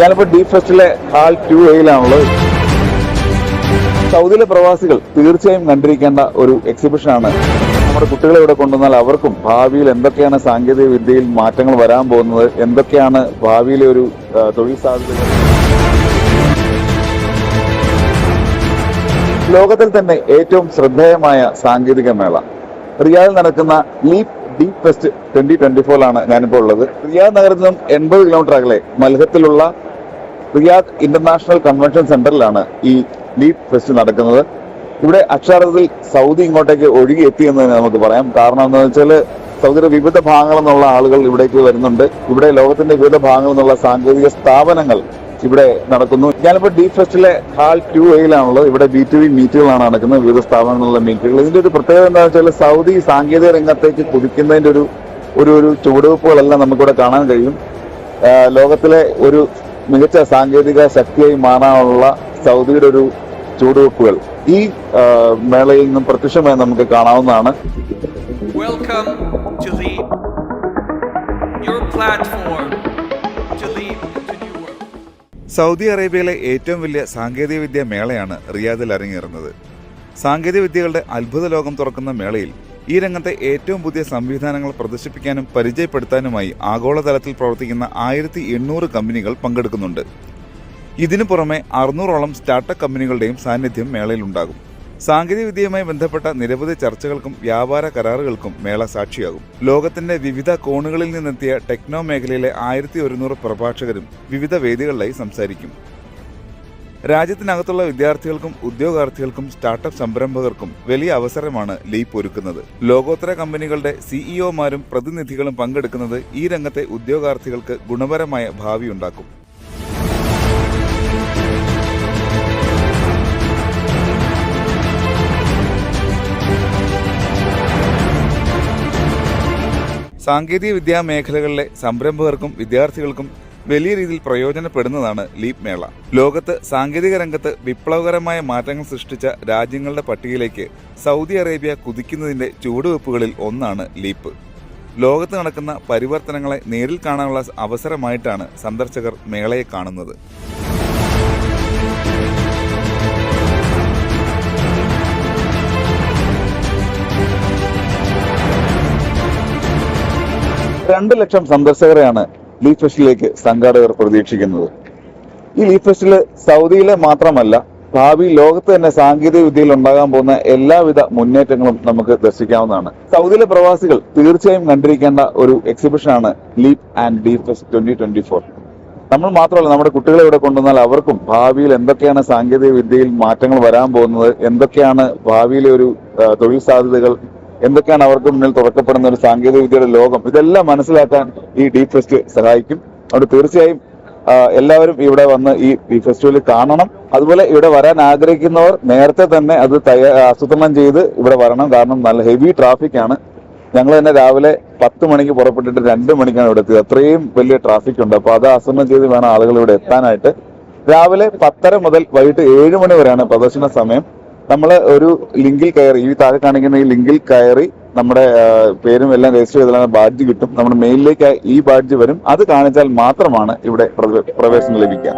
ഞാനിപ്പോൾ ഡി ഫെസ്റ്റിലെ hall two എയിലാണുള്ളത് സൗദിയിലെ പ്രവാസികൾ തീർച്ചയായും കണ്ടിരിക്കേണ്ട ഒരു എക്സിബിഷനാണ് നമ്മുടെ കുട്ടികളെ ഇവിടെ കൊണ്ടുവന്നാൽ അവർക്കും ഭാവിയിൽ എന്തൊക്കെയാണ് സാങ്കേതിക വിദ്യയിൽ മാറ്റങ്ങൾ വരാൻ പോകുന്നത് എന്തൊക്കെയാണ് ഭാവിയിലെ ഒരു തൊഴിൽ സാധ്യതകൾ? ലോകത്തിൽ തന്നെ ഏറ്റവും ശ്രദ്ധേയമായ സാങ്കേതിക മേള. റിയാദിൽ നടക്കുന്ന leap deep fest twenty twenty ഫോറിലാണ് ഞാനിപ്പോൾ ഉള്ളത്. റിയാദ് നഗരത്തിൽ നിന്നും എൺപത് കിലോമീറ്റർ അകലെ മൽഹത്തിലുള്ള റിയാദ് ഇന്റർനാഷണൽ കൺവെൻഷൻ സെന്ററിലാണ് ഈ ലീപ് ഫെസ്റ്റ് നടക്കുന്നത്. ഇവിടെ അക്ഷരാർത്ഥത്തിൽ സൗദി ഇങ്ങോട്ടേക്ക് ഒഴുകി എത്തി എന്ന് തന്നെ നമുക്ക് പറയാം. കാരണം എന്താണെന്ന് വെച്ചാൽ സൗദിയുടെ വിവിധ ഭാഗങ്ങളിൽ നിന്നുള്ള ആളുകൾ ഇവിടേക്ക് വരുന്നുണ്ട്. ഇവിടെ ലോകത്തിന്റെ വിവിധ ഭാഗങ്ങളിൽ നിന്നുള്ള സാങ്കേതിക സ്ഥാപനങ്ങൾ ഇവിടെ നടക്കുന്നു. ഞാനിപ്പോൾ ഡി ഫെസ്റ്റിലെ ഹാൾ ടു എയിലാണുള്ളത് ഇവിടെ ബി ടു ബി മീറ്റുകളാണ് നടക്കുന്നത്. വിവിധ സ്ഥാപനങ്ങളിലുള്ള മീറ്റുകൾ. ഇതിന്റെ ഒരു പ്രത്യേകത എന്താണെന്ന് വെച്ചാൽ സൗദി സാങ്കേതിക രംഗത്തേക്ക് കുതിക്കുന്നതിന്റെ ഒരു ഒരു ഒരു ചുവടുവെപ്പുകളെല്ലാം നമുക്കിവിടെ കാണാൻ കഴിയും. ലോകത്തിലെ ഒരു മികച്ച സാങ്കേതിക ശക്തിയായി മാറാനുള്ള സൗദിയുടെ ഒരു ചുവടുവെപ്പുകൾ ഈ മേളയിൽ നിന്നും പ്രത്യക്ഷമായി നമുക്ക് കാണാവുന്നതാണ്. Welcome to your platform to. Saudi അറേബ്യയിലെ ഏറ്റവും വലിയ സാങ്കേതികവിദ്യ മേളയാണ് റിയാദിൽ അരങ്ങേറുന്നത്. സാങ്കേതികവിദ്യകളുടെ അത്ഭുത ലോകം തുറക്കുന്ന മേളയിൽ ഈ രംഗത്തെ ഏറ്റവും പുതിയ സംവിധാനങ്ങൾ പ്രദർശിപ്പിക്കാനും പരിചയപ്പെടുത്താനുമായി ആഗോളതലത്തിൽ പ്രവർത്തിക്കുന്ന ആയിരത്തി എണ്ണൂറ് കമ്പനികൾ പങ്കെടുക്കുന്നുണ്ട്. ഇതിനു പുറമെ അറുന്നൂറോളം സ്റ്റാർട്ടപ്പ് കമ്പനികളുടെയും സാന്നിധ്യം മേളയിലുണ്ടാകും. സാങ്കേതികവിദ്യയുമായി ബന്ധപ്പെട്ട നിരവധി ചർച്ചകൾക്കും വ്യാപാര കരാറുകൾക്കും മേള സാക്ഷിയാകും. ലോകത്തിന്റെ വിവിധ കോണുകളിൽ നിന്നെത്തിയ ടെക്നോ മേഖലയിലെ ആയിരത്തി ഒരുന്നൂറ് പ്രഭാഷകരും വിവിധ വേദികളിലായി സംസാരിക്കും. രാജ്യത്തിനകത്തുള്ള വിദ്യാർത്ഥികൾക്കും ഉദ്യോഗാർത്ഥികൾക്കും സ്റ്റാർട്ടപ്പ് സംരംഭകർക്കും വലിയ അവസരമാണ് ലീപ്പ് ഒരുക്കുന്നത്. ലോകോത്തര കമ്പനികളുടെ സിഇഒമാരും പ്രതിനിധികളും പങ്കെടുക്കുന്നത് ഈ രംഗത്തെ ഉദ്യോഗാർത്ഥികൾക്ക് ഗുണപരമായ ഭാവിയുണ്ടാക്കും സാങ്കേതിക വിദ്യാ മേഖലകളിലെ സംരംഭകർക്കും വിദ്യാർത്ഥികൾക്കും വലിയ രീതിയിൽ പ്രയോജനപ്പെടുന്നതാണ് ലീപ് മേള. ലോകത്ത് സാങ്കേതിക രംഗത്ത് വിപ്ലവകരമായ മാറ്റങ്ങൾ സൃഷ്ടിച്ച രാജ്യങ്ങളുടെ പട്ടികയിലേക്ക് സൗദി അറേബ്യ കുതിക്കുന്നതിന്റെ ചുവടുവെപ്പുകളിൽ ഒന്നാണ് ലീപ്പ് ലോകത്ത് നടക്കുന്ന പരിവർത്തനങ്ങളെ നേരിൽ കാണാനുള്ള അവസരമായിട്ടാണ് സന്ദർശകർ മേളയെ കാണുന്നത്. രണ്ട് ലക്ഷം സന്ദർശകരെയാണ് ലീഫ് ഫെസ്റ്റിലേക്ക് സംഘാടകർ പ്രതീക്ഷിക്കുന്നത്. ഈ ലീഫ് ഫെസ്റ്റിൽ സൗദിയിലെ മാത്രമല്ല ഭാവി ലോകത്ത് തന്നെ സാങ്കേതിക വിദ്യയിൽ ഉണ്ടാകാൻ പോകുന്ന എല്ലാവിധ മുന്നേറ്റങ്ങളും നമുക്ക് ദർശിക്കാവുന്നതാണ്. സൗദിയിലെ പ്രവാസികൾ തീർച്ചയായും കണ്ടിരിക്കേണ്ട ഒരു എക്സിബിഷനാണ് leap and leap fest twenty twenty four നമ്മൾ മാത്രമല്ല നമ്മുടെ കുട്ടികളെ ഇവിടെ കൊണ്ടുവന്നാൽ അവർക്കും ഭാവിയിൽ എന്തൊക്കെയാണ് സാങ്കേതിക വിദ്യയിൽ മാറ്റങ്ങൾ വരാൻ പോകുന്നത് എന്തൊക്കെയാണ് ഭാവിയിലെ ഒരു തൊഴിൽ സാധ്യതകൾ എന്തൊക്കെയാണ് അവർക്ക് മുന്നിൽ തുറക്കപ്പെടുന്ന ഒരു സാങ്കേതിക വിദ്യയുടെ ലോകം? ഇതെല്ലാം മനസ്സിലാക്കാൻ ഈ ഡീപ് ഫെസ്റ്റ് സഹായിക്കും. അതുകൊണ്ട് തീർച്ചയായും എല്ലാവരും ഇവിടെ വന്ന് ഈ ഈ ഫെസ്റ്റിവൽ കാണണം. അതുപോലെ ഇവിടെ വരാൻ ആഗ്രഹിക്കുന്നവർ നേരത്തെ തന്നെ അത് ആസൂത്രണം ചെയ്ത് ഇവിടെ വരണം. കാരണം നല്ല ഹെവി ട്രാഫിക് ആണ് ഞങ്ങൾ തന്നെ രാവിലെ പത്ത് മണിക്ക് പുറപ്പെട്ടിട്ട് രണ്ട് മണിക്കാണ് ഇവിടെ എത്തിയത്. അത്രയും വലിയ ട്രാഫിക് ഉണ്ട് അപ്പൊ അത് ആസൂത്രണം ചെയ്ത് വേണം ആളുകൾ ഇവിടെ എത്താനായിട്ട്. രാവിലെ പത്തര മുതൽ വൈകിട്ട് ഏഴ് മണി വരെയാണ് പ്രദർശന സമയം. നമ്മൾ ഒരു ലിങ്കിൽ കയറി ഈ താഴെ കാണിക്കുന്ന ഈ ലിങ്കിൽ കയറി നമ്മുടെ പേരും എല്ലാം രജിസ്റ്റർ ചെയ്താൽ ബാഡ്ജ് കിട്ടും. നമ്മുടെ മെയിലിലേക്ക് ഈ ബാഡ്ജ് വരും. അത് കാണിച്ചാൽ മാത്രമാണ് ഇവിടെ പ്രവേശനം ലഭിക്കുക.